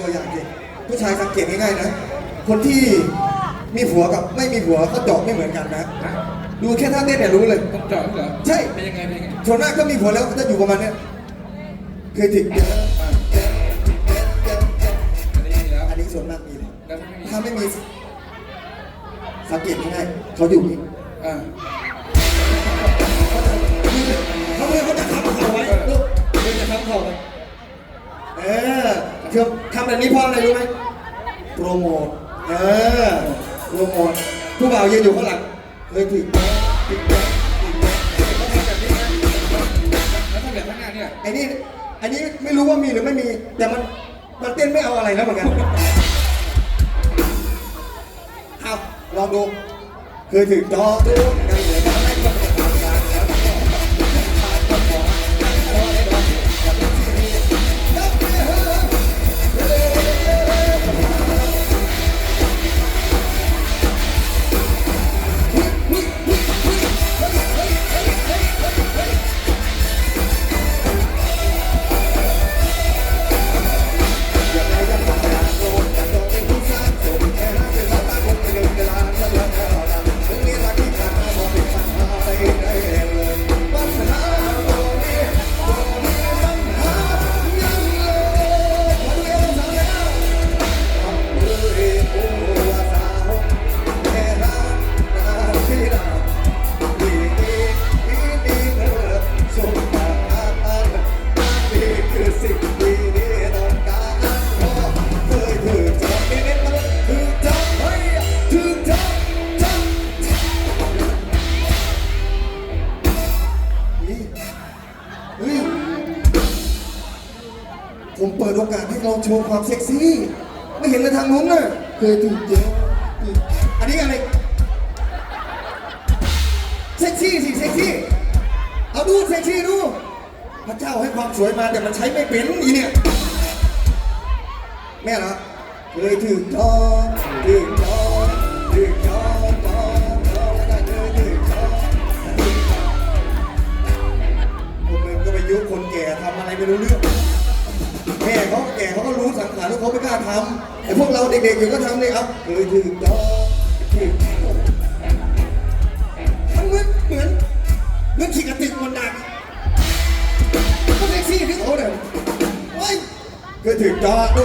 ง่ายๆนะ คนที่มีผัวกับไม่มีผัวเขาเจาะไม่เหมือนกันนะฮะดูแค่ท่าเต้นเนี่ยรู้เลยต้องเจาะเหรอใช่เป็นยังไงเป็นยังไงส่วนมากก็มีผัวแล้วก็จะอยู่ประมาณเนี้ยเคยถึงอะอันนี้มีแล้วอันนี้ส่วนมากมีเลยแล้วถ้าไม่มีถ้าไม่มีสังเกตง่ายๆเขาอยู่นี่อ่าเขาเลยเขาจะทำเขาไว้ลูกเขาจะทำเขาไว้เออ คือทำแบบนี้เพราะอะไรรู้ไหมโปรโมทเออโปรโมทผู้บ่าวยืนอยู่ข้างหลังเลยถึงถึงเขาทำแบบนี้นะแล้วถ้าแบบข้างหน้าเนี่ยไอ้นี่ไอ้นี้ไม่รู้ว่ามีหรือไม่มี แต่มันมันเต้นไม่เอาอะไรแล้วเหมือนกันเอาลองดูเคยถึงจอดูนเหลือกัน เฮ้ยผมเปิดโอกาสให้เราโชว์ความเซ็กซี่ ไม่เห็นเลยทางนู้นน่ะ เคยถูกเจออันนี้อะไร เซ็กซี่สิเซ็กซี่ เอาดูเซ็กซี่ดู พระเจ้าให้ความสวยมาแต่มันใช้ไม่เป็นอีเนี่ย แม่เหรอเคยถึงจอถึงจอถึง ไม่รู้เรื่องแก่เขาแก่เขาก็รู้สังขารแล้วเขาไม่กล้าทำไอ้พวกเราเด็กๆอยู่ก็ทำเลยครับเลยถึงจอถึงจอมันเหมือนเหมือนเหมือนขี่กระติกมันดังก็แท็กซี่ที่เขาเนี่ยโอ้ยเคยถึงจอดู